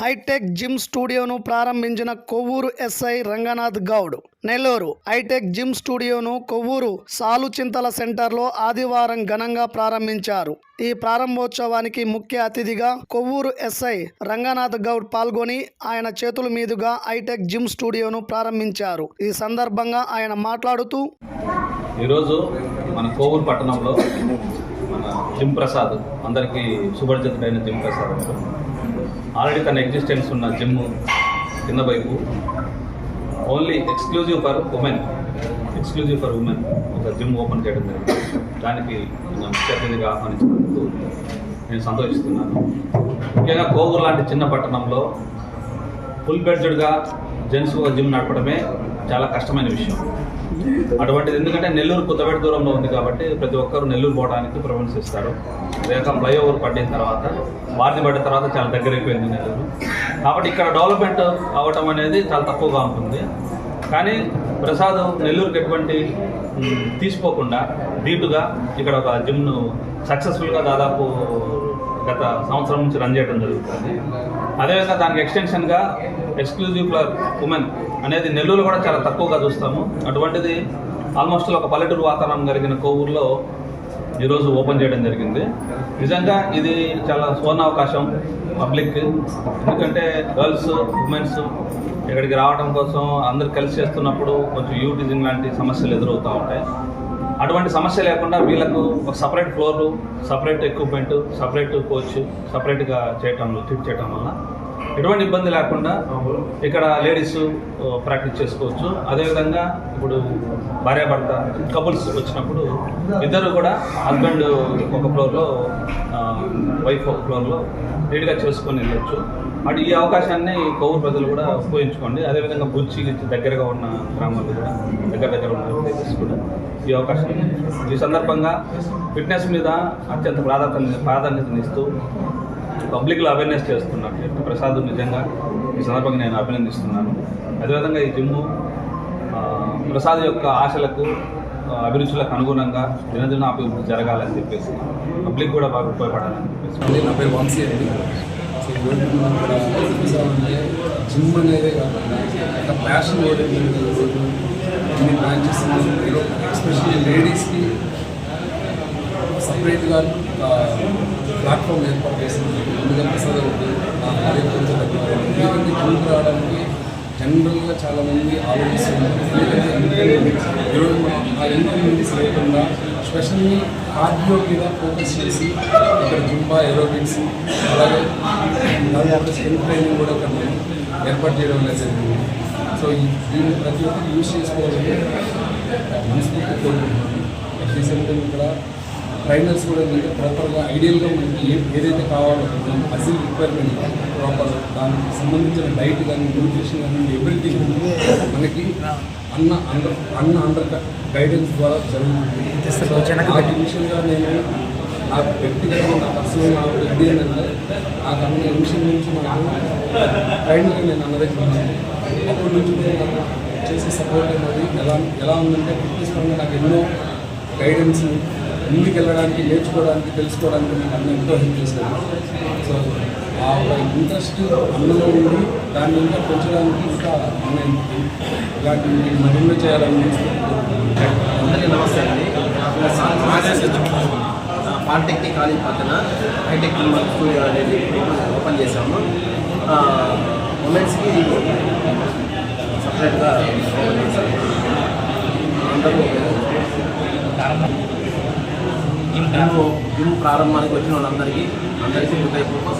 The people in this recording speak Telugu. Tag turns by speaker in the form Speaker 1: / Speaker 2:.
Speaker 1: హైటెక్ జిమ్ స్టూడియోను ప్రారంభించిన Kovvur SI Ranganath Goud. Nellore hitech gym స్టూడియోను Kovvur Saluchintala సెంటర్లో ఆదివారం ఘనంగా ప్రారంభించారు. ఈ ప్రారంభోత్సవానికి ముఖ్య అతిథిగా కొవ్వూరు ఎస్ఐ రంగనాథ్ గౌడ్ పాల్గొని ఆయన చేతుల మీదుగా హైటెక్ జిమ్ స్టూడియోను ప్రారంభించారు. ఈ సందర్భంగా ఆయన మాట్లాడుతూ
Speaker 2: ఈరోజు మన కోవూరు పట్టణంలో మన జిమ్ ప్రసాద్ అందరికీ సుపరిచితుడైన జిమ్ ప్రసాద్ ఆల్రెడీ తన ఎగ్జిస్టెన్స్ ఉన్న జిమ్ కింద వైపు. Only exclusive for women exclusive for women ఒక జిమ్ ఓపెన్ చేయడం జరిగింది. దానికి నన్ను ముఖ్య అతిథిగా ఆహ్వానించినందుకు నేను సంతోషిస్తున్నాను. ముఖ్యంగా కోవూరు లాంటి చిన్న పట్టణంలో ఫుల్ బెడ్జెడ్గా జెంట్స్ ఒక జిమ్ నడపడమే చాలా కష్టమైన విషయం. అటువంటిది ఎందుకంటే నెల్లూరు కొత్తపేట దూరంలో ఉంది కాబట్టి ప్రతి ఒక్కరు నెల్లూరు పోవడానికి ప్రిఫరెన్స్ ఇస్తారు. లేక ఫ్లైఓవర్ పడిన తర్వాత వారిని పడిన తర్వాత చాలా దగ్గర అయిపోయింది నెల్లూరు. కాబట్టి ఇక్కడ డెవలప్మెంట్ అవ్వటం అనేది చాలా తక్కువగా ఉంటుంది. కానీ ప్రసాద్ నెల్లూరుకి ఎటువంటి తీసుకోకుండా ధీటుగా ఇక్కడ ఒక జిమ్ను సక్సెస్ఫుల్గా దాదాపు గత సంవత్సరం నుంచి రన్ చేయడం జరుగుతుంది. అదేవిధంగా దానికి ఎక్స్టెన్షన్గా ఎక్స్క్లూజివ్ ఫర్ ఉమెన్ అనేది నెల్లూరు కూడా చాలా తక్కువగా చూస్తాము. అటువంటిది ఆల్మోస్ట్ ఒక పల్లెటూరు వాతావరణం కలిగిన కోవూరులో ఈరోజు ఓపెన్ చేయడం జరిగింది. నిజంగా ఇది చాలా సువర్ణ అవకాశం పబ్లిక్. ఎందుకంటే గర్ల్స్ ఉమెన్స్ ఇక్కడికి రావడం కోసం అందరు కలిసి చేస్తున్నప్పుడు కొంచెం యూటిజింగ్ లాంటి సమస్యలు ఎదురవుతూ ఉంటాయి. అటువంటి సమస్య లేకుండా వీళ్ళకు ఒక సపరేట్ ఫ్లోర్లు సపరేట్ ఎక్విప్మెంట్ సపరేట్ కోచ్ సపరేట్గా చేయటం ట్రీట్ చేయటం వల్ల ఎటువంటి ఇబ్బంది లేకుండా ఇక్కడ లేడీస్ ప్రాక్టీస్ uh, చేసుకోవచ్చు. అదేవిధంగా ఇప్పుడు భార్యాభర్త కపుల్స్ వచ్చినప్పుడు ఇద్దరు కూడా హస్బెండ్ ఒక ఫ్లోర్లో వైఫ్ uh, ఒక ఫ్లోర్లో నీట్గా చేసుకొని వెళ్ళొచ్చు. అటు ఈ అవకాశాన్ని కొవ్వూరు ప్రజలు కూడా ఉపయోగించుకోండి. అదేవిధంగా బుచ్చి దగ్గరగా ఉన్న గ్రామాలు కూడా దగ్గర దగ్గర ఉన్న ప్లేసెస్ కూడా ఈ అవకాశం ఈ సందర్భంగా ఫిట్నెస్ మీద అత్యంత ప్రాధాన్యత ప్రాధాన్యతనిస్తూ పబ్లిక్లో అవేర్నెస్ చేస్తున్నట్టు ప్రసాద్ నిజంగా ఈ సందర్భంగా నేను అభినందిస్తున్నాను. అదేవిధంగా ఈ జిమ్ ప్రసాద్ యొక్క ఆశలకు అభిరుచులకు అనుగుణంగా దినదిన అభివృద్ధి జరగాలని చెప్పేసి పబ్లిక్ కూడా బాగా ఉపయోగపడాలని చెప్పేసి
Speaker 3: నా పేరు వంశీ సో మనం చూసామంటే జిమ్ అనేది కాకుండా ఒక ప్యాషన్ ఓరియంటెడ్ ఈరోజు ఇన్ని బ్రాంచెస్ ఎస్పెషల్లీ లేడీస్కి సపరేట్గా ప్లాట్ఫామ్ ఏర్పాటు చేసింది. ముందుగా ప్రసాదం ఉంది నా కార్యక్రమంతో ఎందుకంటే రావడానికి జనరల్గా చాలామంది ఆలోచిస్తున్నారు. ఎందుకంటే ఈరోజు మనం ఆ లేకుండా స్పెషల్లీ కార్డియో మీద ఫోకస్ చేసి ఇక్కడ జుంబా ఎరోబిక్స్ అలాగే దాదాపు స్కిల్ ట్రైనింగ్ కూడా ఇక్కడ మేము ఏర్పాటు చేయడం జరిగింది. సో దీన్ని ప్రతి ఒక్కరు యూజ్ చేసుకోవాలని మనస్ఫూర్తి కోరుకుంటున్నాను అట్ ది సేమ్ టైం ఇక్కడ ట్రైనర్స్ కూడా ఏంటంటే ప్రాపర్గా ఐడియల్గా మనకి ఏ ఏదైతే కావాలో మనం అసిల్ రిక్వైర్మెంట్ ప్రాపర్ దానికి సంబంధించిన డైట్ కానీ న్యూట్రిషన్ కానీ ఎవ్రీథింగ్ మనకి అన్న అండర్ అన్న అండర్ గైడెన్స్ ద్వారా జరుగుతుంది. నాకు ఇనిషియల్గా నేను నా వ్యక్తిగతంగా నా పర్సనల్ నా ఇది ఏంటంటే నాకు అన్న ఇనిషియల్ నుంచి నాకు ట్రైనర్గా నేను అన్నదే ఉన్నాను అప్పటి నుంచి చేసే సపోర్ట్ అనేది ఎలా ఎలా ఉందంటే ఫిట్నెస్ పరంగా నాకు ఎన్నో గైడెన్స్ ముందుకు వెళ్ళడానికి నేర్చుకోవడానికి తెలుసుకోవడానికి నాకు అన్న ఎంతో హెల్ప్ చేశాను సో ఆ ఒక ఇంట్రెస్ట్ అన్నలో ఉండి దాన్ని ఇంకా పెంచడానికి ఇంకా అన్న ఇలాంటి మరెన్నో చేయాలని
Speaker 4: అందరికీ నమస్తే అండి. పాలిటెక్నిక్ కాలేజ్ పక్కన హైటెక్ స్టూడియో అనేది ఓపెన్ చేసాము ఉమెన్స్కి సపరేట్గా అందరూ జిమ్ జిమ్ ప్రారంభానికి వచ్చిన వాళ్ళందరికీ అందరికీ హృదయపూర్వక